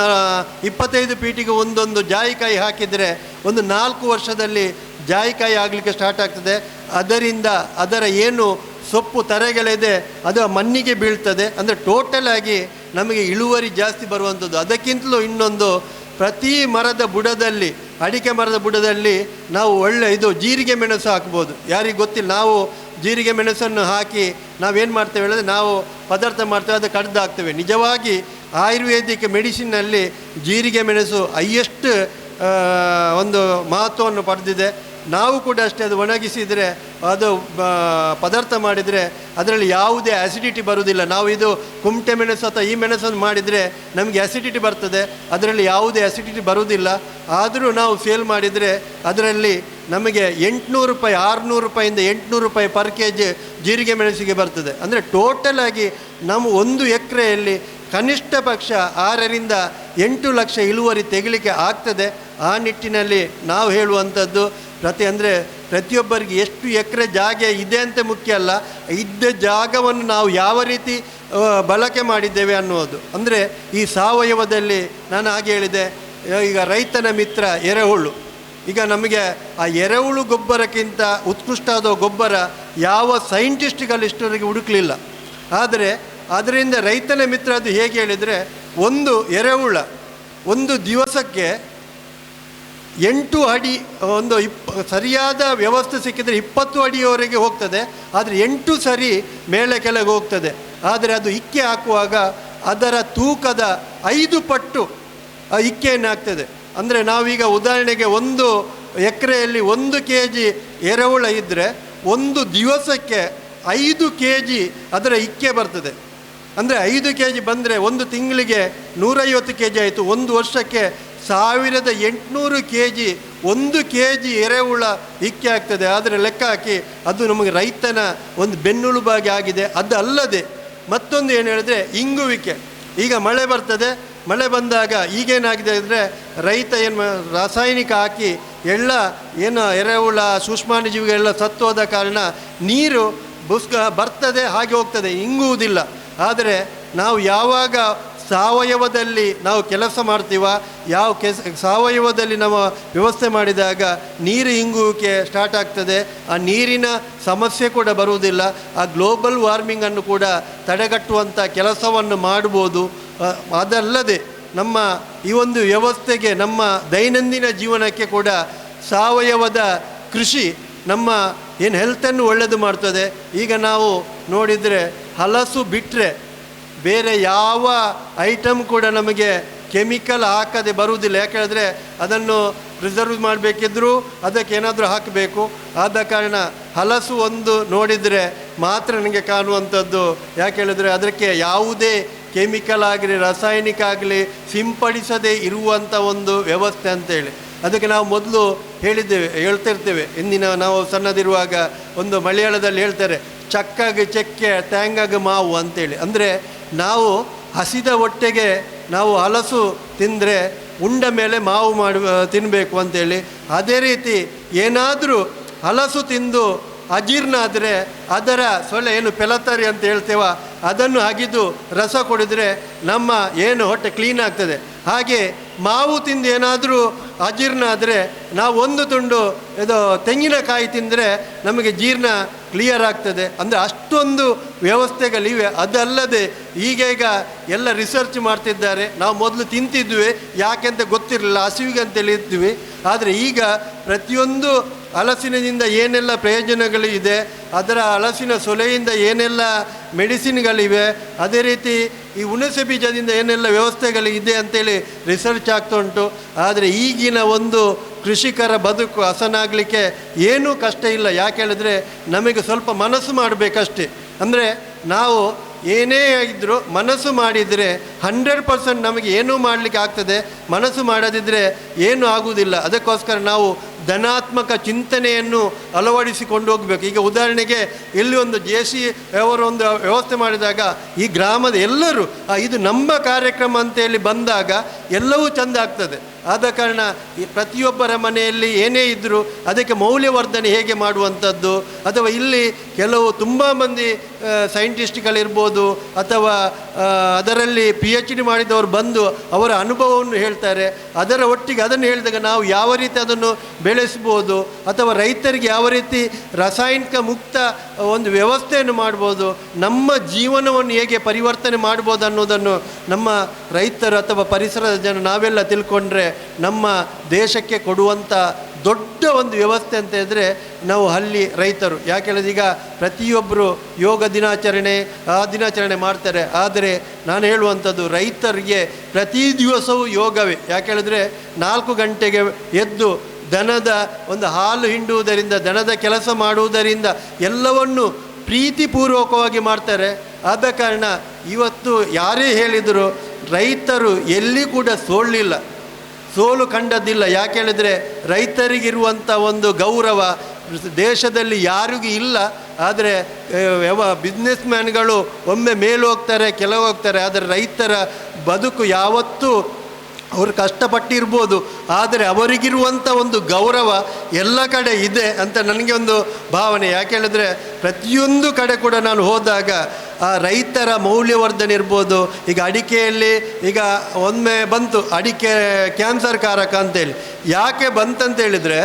ಇಪ್ಪತ್ತೈದು ಪೀಟಿಗೆ ಒಂದೊಂದು ಜಾಯಿಕಾಯಿ ಹಾಕಿದರೆ ಒಂದು ನಾಲ್ಕು ವರ್ಷದಲ್ಲಿ ಜಾಯಿಕಾಯಿ ಆಗಲಿಕ್ಕೆ ಸ್ಟಾರ್ಟ್ ಆಗ್ತದೆ. ಅದರಿಂದ ಅದರ ಏನು ಸೊಪ್ಪು ತರೆಗಳಿದೆ, ಅದು ಮಣ್ಣಿಗೆ ಬೀಳ್ತದೆ. ಅಂದರೆ ಟೋಟಲ್ ಆಗಿ ನಮಗೆ ಇಳುವರಿ ಜಾಸ್ತಿ ಬರುವಂಥದ್ದು. ಅದಕ್ಕಿಂತಲೂ ಇನ್ನೊಂದು ಪ್ರತಿ ಮರದ ಬುಡದಲ್ಲಿ, ಅಡಿಕೆ ಮರದ ಬುಡದಲ್ಲಿ ನಾವು ಒಳ್ಳೆ ಇದು ಜೀರಿಗೆ ಮೆಣಸು ಹಾಕ್ಬೋದು. ಯಾರಿಗೆ ಗೊತ್ತಿಲ್ಲ, ನಾವು ಜೀರಿಗೆ ಮೆಣಸನ್ನು ಹಾಕಿ ನಾವೇನು ಮಾಡ್ತೇವೆ ಹೇಳಿದ್ರೆ ನಾವು ಪದಾರ್ಥ ಮಾಡ್ತೇವೆ, ಅದು ಕಡ್ದು ಹಾಕ್ತೇವೆ. ನಿಜವಾಗಿ ಆಯುರ್ವೇದಿಕ್ ಮೆಡಿಸಿನ್ನಲ್ಲಿ ಜೀರಿಗೆ ಮೆಣಸು ಹೈಯೆಸ್ಟ್ ಒಂದು ಮಹತ್ವವನ್ನು ಪಡೆದಿದೆ. ನಾವು ಕೂಡ ಅಷ್ಟೇ ಅದು ಒಣಗಿಸಿದರೆ, ಅದು ಪದಾರ್ಥ ಮಾಡಿದರೆ ಅದರಲ್ಲಿ ಯಾವುದೇ ಆ್ಯಸಿಡಿಟಿ ಬರುವುದಿಲ್ಲ. ನಾವು ಇದು ಕುಮಟೆ ಮೆಣಸು ಅಥವಾ ಈ ಮೆಣಸನ್ನು ಮಾಡಿದರೆ ನಮಗೆ ಆ್ಯಸಿಡಿಟಿ ಬರ್ತದೆ. ಅದರಲ್ಲಿ ಯಾವುದೇ ಆ್ಯಸಿಡಿಟಿ ಬರುವುದಿಲ್ಲ. ಆದರೂ ನಾವು ಸೇಲ್ ಮಾಡಿದರೆ ಅದರಲ್ಲಿ ನಮಗೆ ಎಂಟುನೂರು ರೂಪಾಯಿ, ಆರುನೂರು ರೂಪಾಯಿಂದ ಎಂಟುನೂರು ರೂಪಾಯಿ ಪರ್ ಕೆ ಜಿ ಜೀರಿಗೆ ಮೆಣಸಿಗೆ ಬರ್ತದೆ. ಅಂದರೆ ಟೋಟಲ್ ಆಗಿ ನಮ್ಮ ಒಂದು ಎಕರೆಯಲ್ಲಿ ಕನಿಷ್ಠ ಪಕ್ಷ ಆರರಿಂದ ಎಂಟು ಲಕ್ಷ ಇಳುವರಿ ತೆಗಿಲಿಕ್ಕೆ ಆಗ್ತದೆ. ಆ ನಿಟ್ಟಿನಲ್ಲಿ ನಾವು ಹೇಳುವಂಥದ್ದು ಪ್ರತಿ ಅಂದರೆ ಪ್ರತಿಯೊಬ್ಬರಿಗೆ ಎಷ್ಟು ಎಕರೆ ಜಾಗ ಇದೆ ಅಂತ ಮುಖ್ಯ ಅಲ್ಲ, ಇದ್ದ ಜಾಗವನ್ನು ನಾವು ಯಾವ ರೀತಿ ಬಳಕೆ ಮಾಡಿದ್ದೇವೆ ಅನ್ನೋದು ಅಂದರೆ ಈ ಸಾವಯವದಲ್ಲಿ ನಾನು ಹಾಗೆ ಹೇಳಿದೆ ಈಗ ರೈತನ ಮಿತ್ರ ಎರೆಹುಳು. ಈಗ ನಮಗೆ ಆ ಎರೆಹುಳು ಗೊಬ್ಬರಕ್ಕಿಂತ ಉತ್ಕೃಷ್ಟವಾದ ಗೊಬ್ಬರ ಯಾವ ಸೈಂಟಿಸ್ಟ್ಗಳು ಇಷ್ಟರಿಗೆ ಹುಡುಕಲಿಲ್ಲ. ಆದರೆ ಅದರಿಂದ ರೈತನ ಮಿತ್ರ ಅದು ಹೇಗೆ ಹೇಳಿದರೆ, ಒಂದು ಎರೆಹುಳ ಒಂದು ದಿವಸಕ್ಕೆ ಎಂಟು ಅಡಿ ಒಂದು ಇಪ್ಪ, ಸರಿಯಾದ ವ್ಯವಸ್ಥೆ ಸಿಕ್ಕಿದರೆ ಇಪ್ಪತ್ತು ಅಡಿಯವರೆಗೆ ಹೋಗ್ತದೆ. ಆದರೆ ಎಂಟು ಸರಿ ಮೇಲೆ ಕೆಳಗೆ ಹೋಗ್ತದೆ. ಆದರೆ ಅದು ಇಕ್ಕೆ ಹಾಕುವಾಗ ಅದರ ತೂಕದ ಐದು ಪಟ್ಟು, ಆ, ಇಕ್ಕೆಯನ್ನು ಹಾಕ್ತದೆ. ಅಂದರೆ ನಾವೀಗ ಉದಾಹರಣೆಗೆ ಒಂದು ಎಕರೆಯಲ್ಲಿ ಒಂದು ಕೆ ಜಿ ಎರೆಹುಳ ಇದ್ದರೆ ಒಂದು ದಿವಸಕ್ಕೆ ಐದು ಕೆ ಜಿ ಅದರ ಇಕ್ಕೆ ಬರ್ತದೆ. ಅಂದರೆ ಐದು ಕೆ ಜಿ ಬಂದರೆ ಒಂದು ತಿಂಗಳಿಗೆ ನೂರೈವತ್ತು ಕೆ ಜಿ ಆಯಿತು. ಒಂದು ವರ್ಷಕ್ಕೆ ಸಾವಿರದ ಎಂಟುನೂರು ಕೆ ಜಿ ಒಂದು ಕೆ ಜಿ ಎರೆಹುಳ ಇಕ್ಕಿ ಆಗ್ತದೆ. ಆದರೆ ಲೆಕ್ಕ ಹಾಕಿ, ಅದು ನಮಗೆ ರೈತನ ಒಂದು ಬೆನ್ನುಳುಬಾಗಿ ಆಗಿದೆ. ಅದು ಅಲ್ಲದೆ ಮತ್ತೊಂದು ಏನು ಹೇಳಿದ್ರೆ, ಇಂಗುವಿಕೆ. ಈಗ ಮಳೆ ಬರ್ತದೆ. ಮಳೆ ಬಂದಾಗ ಈಗೇನಾಗಿದೆ ಅಂದರೆ, ರೈತ ಏನು ರಾಸಾಯನಿಕ ಹಾಕಿ ಎಲ್ಲ ಏನು ಎರೆಹುಳ ಸೂಕ್ಷ್ಮಾಣುಜೀವಿಗಳೆಲ್ಲ ಸತ್ತೋದ ಕಾರಣ ನೀರು ಬುಸ್ಕ ಬರ್ತದೆ, ಹಾಗೆ ಹೋಗ್ತದೆ. ಇಂಗುವುದಿಲ್ಲ. ಆದರೆ ನಾವು ಯಾವಾಗ ಸಾವಯವದಲ್ಲಿ ನಾವು ಕೆಲಸ ಮಾಡ್ತೀವ, ಯಾವ ಕೆಸ, ಸಾವಯವದಲ್ಲಿ ನಾವು ವ್ಯವಸ್ಥೆ ಮಾಡಿದಾಗ ನೀರು ಇಂಗುವಿಕೆ ಸ್ಟಾರ್ಟ್ ಆಗ್ತದೆ. ಆ ನೀರಿನ ಸಮಸ್ಯೆ ಕೂಡ ಬರುವುದಿಲ್ಲ. ಆ ಗ್ಲೋಬಲ್ ವಾರ್ಮಿಂಗನ್ನು ಕೂಡ ತಡೆಗಟ್ಟುವಂಥ ಕೆಲಸವನ್ನು ಮಾಡ್ಬೋದು. ಅದಲ್ಲದೆ ನಮ್ಮ ಈ ಒಂದು ವ್ಯವಸ್ಥೆಗೆ ನಮ್ಮ ದೈನಂದಿನ ಜೀವನಕ್ಕೆ ಕೂಡ ಸಾವಯವದ ಕೃಷಿ ನಮ್ಮ ಏನು ಹೆಲ್ತನ್ನು ಒಳ್ಳೆಯದು ಮಾಡ್ತದೆ. ಈಗ ನಾವು ನೋಡಿದರೆ ಹಲಸು ಬಿಟ್ಟರೆ ಬೇರೆ ಯಾವ ಐಟಮ್ ಕೂಡ ನಮಗೆ ಕೆಮಿಕಲ್ ಹಾಕದೆ ಬರುವುದಿಲ್ಲ. ಯಾಕೆಂದರೆ ಅದನ್ನು ಪ್ರಿಸರ್ವ್ ಮಾಡಬೇಕಿದ್ರೂ ಅದಕ್ಕೆ ಏನಾದರೂ ಹಾಕಬೇಕು. ಆದ ಕಾರಣ ಹಲಸು ಒಂದು ನೋಡಿದರೆ ಮಾತ್ರ ನನಗೆ ಕಾಣುವಂಥದ್ದು. ಯಾಕೆ ಹೇಳಿದರೆ ಅದಕ್ಕೆ ಯಾವುದೇ ಕೆಮಿಕಲ್ ಆಗಲಿ, ರಾಸಾಯನಿಕ ಆಗಲಿ ಸಿಂಪಡಿಸದೇ ಇರುವಂಥ ಒಂದು ವ್ಯವಸ್ಥೆ ಅಂತೇಳಿ ಅದಕ್ಕೆ ನಾವು ಮೊದಲು ಹೇಳಿದ್ದೇವೆ, ಹೇಳ್ತಿರ್ತೇವೆ. ಇಂದಿನ ನಾವು ಸಣ್ಣದಿರುವಾಗ ಒಂದು ಮಲಯಾಳದಲ್ಲಿ ಹೇಳ್ತಾರೆ, ಚಕ್ಕಾಗ ಚಕ್ಕೆ, ಟ್ಯಾಂಗಾಗ ಮಾವು ಅಂತೇಳಿ. ಅಂದರೆ ನಾವು ಹಸಿದ ಹೊಟ್ಟೆಗೆ ನಾವು ಹಲಸು ತಿಂದರೆ ಉಂಡ ಮೇಲೆ ಮಾವು ಮಾಡಿ ತಿನ್ನಬೇಕು ಅಂತೇಳಿ. ಅದೇ ರೀತಿ ಏನಾದರೂ ಹಲಸು ತಿಂದು ಅಜೀರ್ಣ ಆದರೆ ಅದರ ಸೊಳ್ಳೆ ಏನು ಪೆಲತರಿ ಅಂತ ಹೇಳ್ತೇವ? ಅದನ್ನು ಅಗಿದು ರಸ ಕುಡಿದ್ರೆ ನಮ್ಮ ಏನು ಹೊಟ್ಟೆ ಕ್ಲೀನ್ ಆಗ್ತದೆ. ಹಾಗೆ ಮಾವು ತಿಂದು ಏನಾದರೂ ಅಜೀರ್ಣ ಆದರೆ ನಾವು ಒಂದು ತುಂಡು ಇದು ತೆಂಗಿನಕಾಯಿ ತಿಂದರೆ ನಮಗೆ ಜೀರ್ಣ ಕ್ಲಿಯರ್ ಆಗ್ತದೆ. ಅಂದರೆ ಅಷ್ಟೊಂದು ವ್ಯವಸ್ಥೆಗಳಿವೆ. ಅದಲ್ಲದೆ ಈಗೀಗ ಎಲ್ಲ ರಿಸರ್ಚ್ ಮಾಡ್ತಿದ್ದಾರೆ. ನಾವು ಮೊದಲು ತಿಂತಿದ್ವಿ. ಯಾಕೆಂತ ಗೊತ್ತಿರಲಿಲ್ಲ. ಹಸಿವಿಗೆ ಅಂತೇಳಿ ಇದ್ವಿ. ಆದರೆ ಈಗ ಪ್ರತಿಯೊಂದು ಹಲಸಿನದಿಂದ ಏನೆಲ್ಲ ಪ್ರಯೋಜನಗಳು ಇದೆ ಅದರ ಹಲಸಿನ ಸೊಲೆಯಿಂದ ಏನೆಲ್ಲ ಮೆಡಿಸಿನ್ಗಳಿವೆ, ಅದೇ ರೀತಿ ಈ ಹುಣಸೆ ಬೀಜದಿಂದ ಏನೆಲ್ಲ ವ್ಯವಸ್ಥೆಗಳು ಇದೆ ಅಂತೇಳಿ ರಿಸರ್ಚ್ ಆಗ್ತಾ ಉಂಟು. ಆದರೆ ಈಗಿನ ಒಂದು ಕೃಷಿಕರ ಬದುಕು ಹಸನಾಗಲಿಕ್ಕೆ ಏನೂ ಕಷ್ಟ ಇಲ್ಲ. ಯಾಕೆ ಹೇಳಿದ್ರೆ ನಮಗೆ ಸ್ವಲ್ಪ ಮನಸ್ಸು ಮಾಡಬೇಕಷ್ಟೇ. ಅಂದರೆ ನಾವು ಏನೇ ಇದ್ದರೂ ಮನಸ್ಸು ಮಾಡಿದರೆ ಹಂಡ್ರೆಡ್ ಪರ್ಸೆಂಟ್ ನಮಗೆ ಏನೂ ಮಾಡಲಿಕ್ಕೆ ಆಗ್ತದೆ. ಮನಸ್ಸು ಮಾಡದಿದ್ದರೆ ಏನೂ ಆಗುವುದಿಲ್ಲ. ಅದಕ್ಕೋಸ್ಕರ ನಾವು ಧನಾತ್ಮಕ ಚಿಂತನೆಯನ್ನು ಅಳವಡಿಸಿಕೊಂಡು ಹೋಗಬೇಕು. ಈಗ ಉದಾಹರಣೆಗೆ ಇಲ್ಲಿ ಒಂದು ಜೆ ಸಿ ಒಂದು ವ್ಯವಸ್ಥೆ ಮಾಡಿದಾಗ ಈ ಗ್ರಾಮದ ಎಲ್ಲರೂ ಇದು ನಮ್ಮ ಕಾರ್ಯಕ್ರಮ ಅಂತೇಳಿ ಬಂದಾಗ ಎಲ್ಲವೂ ಚೆಂದ ಆಗ್ತದೆ. ಆದ ಕಾರಣ ಪ್ರತಿಯೊಬ್ಬರ ಮನೆಯಲ್ಲಿ ಏನೇ ಇದ್ದರೂ ಅದಕ್ಕೆ ಮೌಲ್ಯವರ್ಧನೆ ಹೇಗೆ ಮಾಡುವಂಥದ್ದು, ಅಥವಾ ಇಲ್ಲಿ ಕೆಲವು ತುಂಬ ಮಂದಿ ಸೈಂಟಿಸ್ಟ್ಗಳಿರ್ಬೋದು ಅಥವಾ ಅದರಲ್ಲಿ ಪಿ ಎಚ್ ಡಿ ಮಾಡಿದವರು ಬಂದು ಅವರ ಅನುಭವವನ್ನು ಹೇಳ್ತಾರೆ. ಅದರ ಒಟ್ಟಿಗೆ ಅದನ್ನು ಹೇಳಿದಾಗ ನಾವು ಯಾವ ರೀತಿ ಅದನ್ನು ಬೆಳೆಸ್ಬೋದು ಅಥವಾ ರೈತರಿಗೆ ಯಾವ ರೀತಿ ರಾಸಾಯನಿಕ ಮುಕ್ತ ಒಂದು ವ್ಯವಸ್ಥೆಯನ್ನು ಮಾಡ್ಬೋದು, ನಮ್ಮ ಜೀವನವನ್ನು ಹೇಗೆ ಪರಿವರ್ತನೆ ಮಾಡ್ಬೋದು ಅನ್ನೋದನ್ನು ನಮ್ಮ ರೈತರು ಅಥವಾ ಪರಿಸರದ ಜನ ನಾವೆಲ್ಲ ತಿಳ್ಕೊಂಡ್ರೆ ನಮ್ಮ ದೇಶಕ್ಕೆ ಕೊಡುವಂಥ ದೊಡ್ಡ ಒಂದು ವ್ಯವಸ್ಥೆ ಅಂತ ಇದ್ದರೆ ನಾವು ಅಲ್ಲಿ ರೈತರು. ಯಾಕೆ ಹೇಳಿದ್ರೆ ಈಗ ಪ್ರತಿಯೊಬ್ಬರು ಯೋಗ ದಿನಾಚರಣೆ, ಆ ದಿನಾಚರಣೆ ಮಾಡ್ತಾರೆ. ಆದರೆ ನಾನು ಹೇಳುವಂಥದ್ದು ರೈತರಿಗೆ ಪ್ರತಿ ದಿವಸವೂ ಯೋಗವೇ. ಯಾಕೆ ಹೇಳಿದ್ರೆ ನಾಲ್ಕು ಗಂಟೆಗೆ ಎದ್ದು ದನದ ಒಂದು ಹಾಲು ಹಿಂಡುವುದರಿಂದ, ದನದ ಕೆಲಸ ಮಾಡುವುದರಿಂದ ಎಲ್ಲವನ್ನು ಪ್ರೀತಿಪೂರ್ವಕವಾಗಿ ಮಾಡ್ತಾರೆ. ಆದ ಕಾರಣ ಇವತ್ತು ಯಾರೇ ಹೇಳಿದರು ರೈತರು ಎಲ್ಲಿ ಕೂಡ ಸೋಲಿಲ್ಲ ಸೋಲು ಕಂಡದ್ದಿಲ್ಲ. ಯಾಕೆ ಹೇಳಿದರೆ ರೈತರಿಗಿರುವಂಥ ಒಂದು ಗೌರವ ದೇಶದಲ್ಲಿ ಯಾರಿಗೂ ಇಲ್ಲ. ಆದರೆ ಯಾವ ಬಿಸ್ನೆಸ್ ಮ್ಯಾನ್ಗಳು ಒಮ್ಮೆ ಮೇಲೋಗ್ತಾರೆ ಕೆಲವು ಹೋಗ್ತಾರೆ. ಆದರೆ ರೈತರ ಬದುಕು ಯಾವತ್ತೂ ಅವರು ಕಷ್ಟಪಟ್ಟಿರ್ಬೋದು, ಆದರೆ ಅವರಿಗಿರುವಂಥ ಒಂದು ಗೌರವ ಎಲ್ಲ ಕಡೆ ಇದೆ ಅಂತ ನನಗೆ ಒಂದು ಭಾವನೆ. ಯಾಕೆ ಹೇಳಿದ್ರೆ ಪ್ರತಿಯೊಂದು ಕಡೆ ಕೂಡ ನಾನು ಹೋದಾಗ ಆ ರೈತರ ಮೌಲ್ಯವರ್ಧನೆ ಇರ್ಬೋದು. ಈಗ ಅಡಿಕೆಯಲ್ಲಿ ಈಗ ಒಮ್ಮೆ ಬಂತು, ಅಡಿಕೆ ಕ್ಯಾನ್ಸರ್ ಕಾರಕ ಅಂತೇಳಿ. ಯಾಕೆ ಬಂತಂತ ಹೇಳಿದರೆ,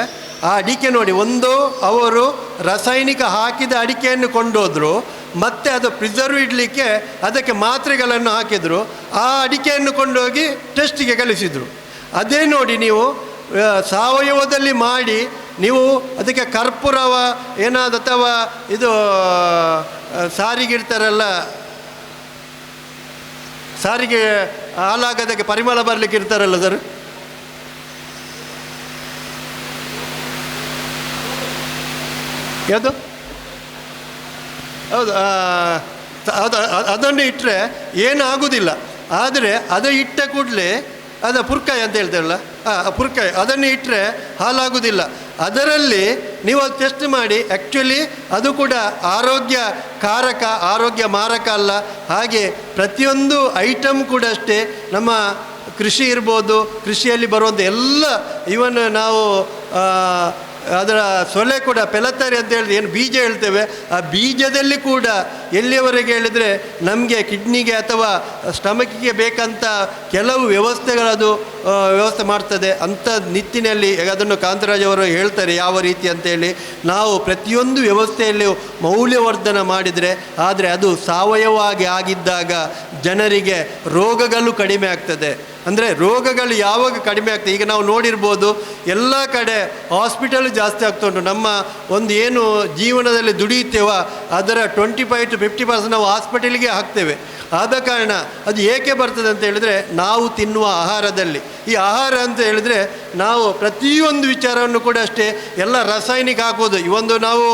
ಆ ಅಡಿಕೆ ನೋಡಿ, ಒಂದು ಅವರು ರಾಸಾಯನಿಕ ಹಾಕಿದ ಅಡಿಕೆಯನ್ನು ಕೊಂಡೋದ್ರು ಮತ್ತೆ ಅದು ಪ್ರಿಸರ್ವ್ ಇಡಲಿಕ್ಕೆ ಅದಕ್ಕೆ ಮಾತ್ರೆಗಳನ್ನು ಹಾಕಿದರು. ಆ ಅಡಿಕೆಯನ್ನು ಕೊಂಡೋಗಿ ಟೆಸ್ಟಿಗೆ ಕಳಿಸಿದರು ಅದೇ ನೋಡಿ ನೀವು ಸಾವಯವದಲ್ಲಿ ಮಾಡಿ ನೀವು ಅದಕ್ಕೆ ಕರ್ಪೂರವ ಏನಾದ ಅಥವಾ ಇದು ಆ, ಸಾರಿಗೆ ಇಡ್ತಾರಲ್ಲ ಸಾರಿಗೆ ಹಾಲಾಗದಕ್ಕೆ ಪರಿಮಳ ಬರಲಿಕ್ಕೆ ಇರ್ತಾರಲ್ಲ ಸರ್ ಯಾವುದು? ಹೌದು ಅದು, ಅದನ್ನು ಇಟ್ಟರೆ ಏನಾಗುವುದಿಲ್ಲ ಆದರೆ ಅದು ಇಟ್ಟ ಕೂಡಲೇ ಅದು ಪುರ್ಕಾಯಿ ಅಂತ ಹೇಳ್ತೇವಲ್ಲ ಪುರ್ಕಾಯಿ, ಅದನ್ನು ಇಟ್ಟರೆ ಹಾಲಾಗುವುದಿಲ್ಲ ಅದರಲ್ಲಿ ನೀವು ಅದು ಟೆಸ್ಟ್ ಮಾಡಿ ಆ್ಯಕ್ಚುಲಿ ಅದು ಕೂಡ ಆರೋಗ್ಯ ಕಾರಕ, ಆರೋಗ್ಯ ಮಾರಕ ಅಲ್ಲ. ಹಾಗೆ ಪ್ರತಿಯೊಂದು ಐಟಮ್ ಕೂಡ ಅಷ್ಟೇ ನಮ್ಮ ಕೃಷಿ ಇರ್ಬೋದು, ಕೃಷಿಯಲ್ಲಿ ಬರುವಂಥ ಎಲ್ಲ ಇವನ್ ನಾವು ಅದರ ಸೊಲೆ ಕೂಡ ಪೆಲತರಿ ಅಂತ ಹೇಳಿದ್ರೆ ಏನು ಬೀಜ ಹೇಳ್ತೇವೆ, ಆ ಬೀಜದಲ್ಲಿ ಕೂಡ ಎಲ್ಲಿಯವರೆಗೆ ಹೇಳಿದರೆ ನಮಗೆ ಕಿಡ್ನಿಗೆ ಅಥವಾ ಸ್ಟಮಕಿಗೆ ಬೇಕಂತ ಕೆಲವು ವ್ಯವಸ್ಥೆಗಳದು ವ್ಯವಸ್ಥೆ ಮಾಡ್ತದೆ. ಅಂಥ ನಿಟ್ಟಿನಲ್ಲಿ ಅದನ್ನು ಕಾಂತರಾಜ್ ಅವರು ಹೇಳ್ತಾರೆ, ಯಾವ ರೀತಿ ಅಂತೇಳಿ ನಾವು ಪ್ರತಿಯೊಂದು ವ್ಯವಸ್ಥೆಯಲ್ಲಿ ಮೌಲ್ಯವರ್ಧನ ಮಾಡಿದರೆ, ಆದರೆ ಅದು ಸಾವಯವಾಗಿ ಆಗಿದ್ದಾಗ ಜನರಿಗೆ ರೋಗಗಳು ಕಡಿಮೆ ಆಗ್ತದೆ. ಅಂದರೆ ರೋಗಗಳು ಯಾವಾಗ ಕಡಿಮೆ ಆಗ್ತದೆ? ಈಗ ನಾವು ನೋಡಿರ್ಬೋದು ಎಲ್ಲ ಕಡೆ ಹಾಸ್ಪಿಟಲ್ ಜಾಸ್ತಿ ಆಗ್ತಾ ಉಂಟು. ನಮ್ಮ ಒಂದು ಏನು ಜೀವನದಲ್ಲಿ ದುಡಿಯುತ್ತೇವೋ ಅದರ twenty five to fifty percent ನಾವು ಹಾಸ್ಪಿಟಲ್ಗೆ ಹಾಕ್ತೇವೆ. ಆದ ಕಾರಣ ಅದು ಏಕೆ ಬರ್ತದೆ ಅಂತ ಹೇಳಿದರೆ ನಾವು ತಿನ್ನುವ ಆಹಾರದಲ್ಲಿ. ಈ ಆಹಾರ ಅಂತ ಹೇಳಿದರೆ ನಾವು ಪ್ರತಿಯೊಂದು ವಿಚಾರವನ್ನು ಕೂಡ ಅಷ್ಟೇ ಎಲ್ಲ ರಾಸಾಯನಿಕ ಹಾಕೋದು ಒಂದು ನಾವು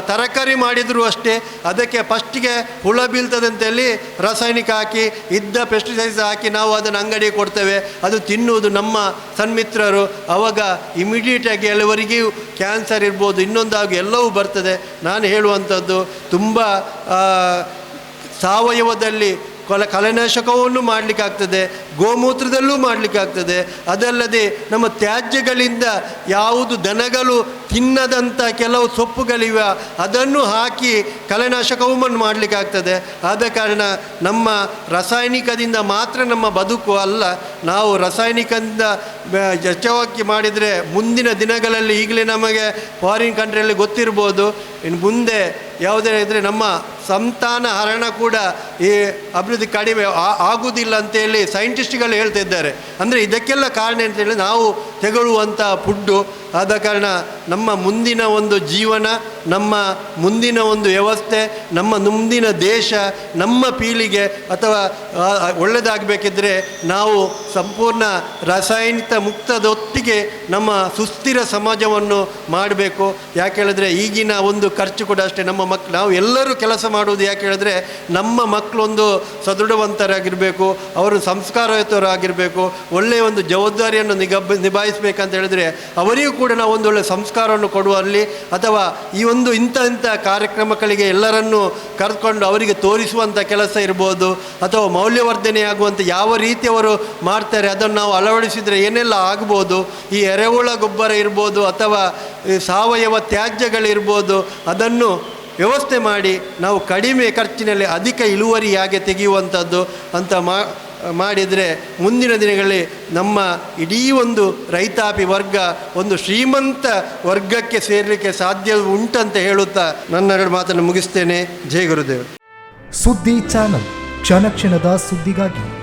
ತರಕಾರಿ ಮಾಡಿದರೂ ಅಷ್ಟೇ. ಅದಕ್ಕೆ ಫಸ್ಟಿಗೆ ಹುಳ ಬೀಳ್ತದಂತೇಳಿ ರಾಸಾಯನಿಕ ಹಾಕಿ, ಇದ್ದ ಪೆಸ್ಟಿಸೈಡ್ಸ್ ಹಾಕಿ ನಾವು ಅದನ್ನು ಅಂಗಡಿಗೆ ಕೊಡ್ತೇವೆ. ಅದು ತಿನ್ನುವುದು ನಮ್ಮ ಸನ್ಮಿತ್ರರು. ಅವಾಗ ಇಮಿಡಿಯೇಟಾಗಿ ಎಲ್ಲವರಿಗೂ ಕ್ಯಾನ್ಸರ್ ಇರ್ಬೋದು, ಇನ್ನೊಂದಾಗಿ ಎಲ್ಲವೂ ಬರ್ತದೆ. ನಾನು ಹೇಳುವಂಥದ್ದು, ತುಂಬ ಸಾವಯವದಲ್ಲಿ ಕೊಲ ಕಲೆನಾಶಕವನ್ನು ಮಾಡಲಿಕ್ಕಾಗ್ತದೆ, ಗೋಮೂತ್ರದಲ್ಲೂ ಮಾಡಲಿಕ್ಕಾಗ್ತದೆ. ಅದಲ್ಲದೆ ನಮ್ಮ ತ್ಯಾಜ್ಯಗಳಿಂದ ಯಾವುದು ದನಗಳು ತಿನ್ನದಂಥ ಕೆಲವು ಸೊಪ್ಪುಗಳಿವೆ, ಅದನ್ನು ಹಾಕಿ ಕಲೆನಾಶಕವನ್ನು ಮಾಡಲಿಕ್ಕಾಗ್ತದೆ. ಆದ ಕಾರಣ ನಮ್ಮ ರಾಸಾಯನಿಕದಿಂದ ಮಾತ್ರ ನಮ್ಮ ಬದುಕು ಅಲ್ಲ, ನಾವು ರಾಸಾಯನಿಕದಿಂದ ಹೆಚ್ಚವಾಗಿ ಮಾಡಿದರೆ ಮುಂದಿನ ದಿನಗಳಲ್ಲಿ ಈಗಲೇ ನಮಗೆ ಫಾರಿನ್ ಕಂಟ್ರಿಯಲ್ಲಿ ಗೊತ್ತಿರ್ಬೋದು. ಇನ್ನು ಮುಂದೆ ಯಾವುದೇ ಇದ್ದರೆ ನಮ್ಮ ಸಂತಾನ ಹರಣ ಕೂಡ ಈ ಅಭಿವೃದ್ಧಿ ಕಡಿಮೆ ಆಗುವುದಿಲ್ಲ ಅಂತೇಳಿ ಸೈಂಟಿಸ್ಟ್ಗಳು ಹೇಳ್ತಿದ್ದಾರೆ ಅಂದರೆ ಇದಕ್ಕೆಲ್ಲ ಕಾರಣ ಅಂತೇಳಿ ನಾವು ತೆಗೊಳ್ಳುವಂಥ ಫುಡ್ಡು ಆದ ಕಾರಣ ನಮ್ಮ ಮುಂದಿನ ಒಂದು ಜೀವನ, ನಮ್ಮ ಮುಂದಿನ ಒಂದು ವ್ಯವಸ್ಥೆ, ನಮ್ಮ ಮುಂದಿನ ದೇಶ, ನಮ್ಮ ಪೀಳಿಗೆ ಅಥವಾ ಒಳ್ಳೆಯದಾಗಬೇಕಿದ್ರೆ ನಾವು ಸಂಪೂರ್ಣ ರಾಸಾಯನಿಕ ಮುಕ್ತದೊತ್ತಿಗೆ ನಮ್ಮ ಸುಸ್ಥಿರ ಸಮಾಜವನ್ನು ಮಾಡಬೇಕು. ಯಾಕೆ ಹೇಳಿದ್ರೆ ಈಗಿನ ಒಂದು ಖರ್ಚು ಕೂಡ ಅಷ್ಟೇ. ನಮ್ಮ ಮಕ್, ನಾವು ಎಲ್ಲರೂ ಕೆಲಸ ಮಾಡುವುದು ಯಾಕೆ ಹೇಳಿದ್ರೆ ನಮ್ಮ ಮಕ್ಕಳೊಂದು ಸದೃಢವಂತರಾಗಿರಬೇಕು, ಅವರು ಸಂಸ್ಕಾರಯುತರಾಗಿರಬೇಕು, ಒಳ್ಳೆಯ ಒಂದು ಜವಾಬ್ದಾರಿಯನ್ನು ನಿಗಬ್, ನಿಭಾಯಿಸಬೇಕಂತ ಹೇಳಿದ್ರೆ ಅವರಿಗೂ ಕೂಡ ನಾವು ಒಂದು ಒಳ್ಳೆಯ ಸಂಸ್ಕಾರವನ್ನು ಕೊಡುವಲ್ಲಿ ಅಥವಾ ಈ ಒಂದು ಇಂಥ ಇಂಥ ಕಾರ್ಯಕ್ರಮಗಳಿಗೆ ಎಲ್ಲರನ್ನೂ ಕರೆದುಕೊಂಡು ಅವರಿಗೆ ತೋರಿಸುವಂಥ ಕೆಲಸ ಇರ್ಬೋದು ಅಥವಾ ಮೌಲ್ಯವರ್ಧನೆ ಆಗುವಂಥ ಯಾವ ರೀತಿ ಅವರು ಮಾಡ್ತಾರೆ, ಅದನ್ನು ನಾವು ಅಳವಡಿಸಿದರೆ ಏನೆಲ್ಲ ಆಗ್ಬೋದು, ಈ ಎರೆಹುಳ ಗೊಬ್ಬರ ಇರ್ಬೋದು ಅಥವಾ ಸಾವಯವ ತ್ಯಾಜ್ಯಗಳಿರ್ಬೋದು, ಅದನ್ನು ವ್ಯವಸ್ಥೆ ಮಾಡಿ ನಾವು ಕಡಿಮೆ ಖರ್ಚಿನಲ್ಲಿ ಅಧಿಕ ಇಳುವರಿಯಾಗೆ ತೆಗೆಯುವಂಥದ್ದು ಅಂತ ಮಾ ಮಾಡಿದರೆ ಮುಂದಿನ ದಿನಗಳಲ್ಲಿ ನಮ್ಮ ಇಡೀ ಒಂದು ರೈತಾಪಿ ವರ್ಗ, ಒಂದು ಶ್ರೀಮಂತ ವರ್ಗಕ್ಕೆ ಸೇರಲಿಕ್ಕೆ ಸಾಧ್ಯ ಉಂಟಂತ ಹೇಳುತ್ತಾ ನನ್ನ ಎರಡು ಮಾತನ್ನು ಮುಗಿಸ್ತೇನೆ. ಜಯ ಗುರುದೇವ್. ಸುದ್ದಿ ಚಾನಲ್, ಕ್ಷಣ ಕ್ಷಣದ ಸುದ್ದಿಗಾಗಿ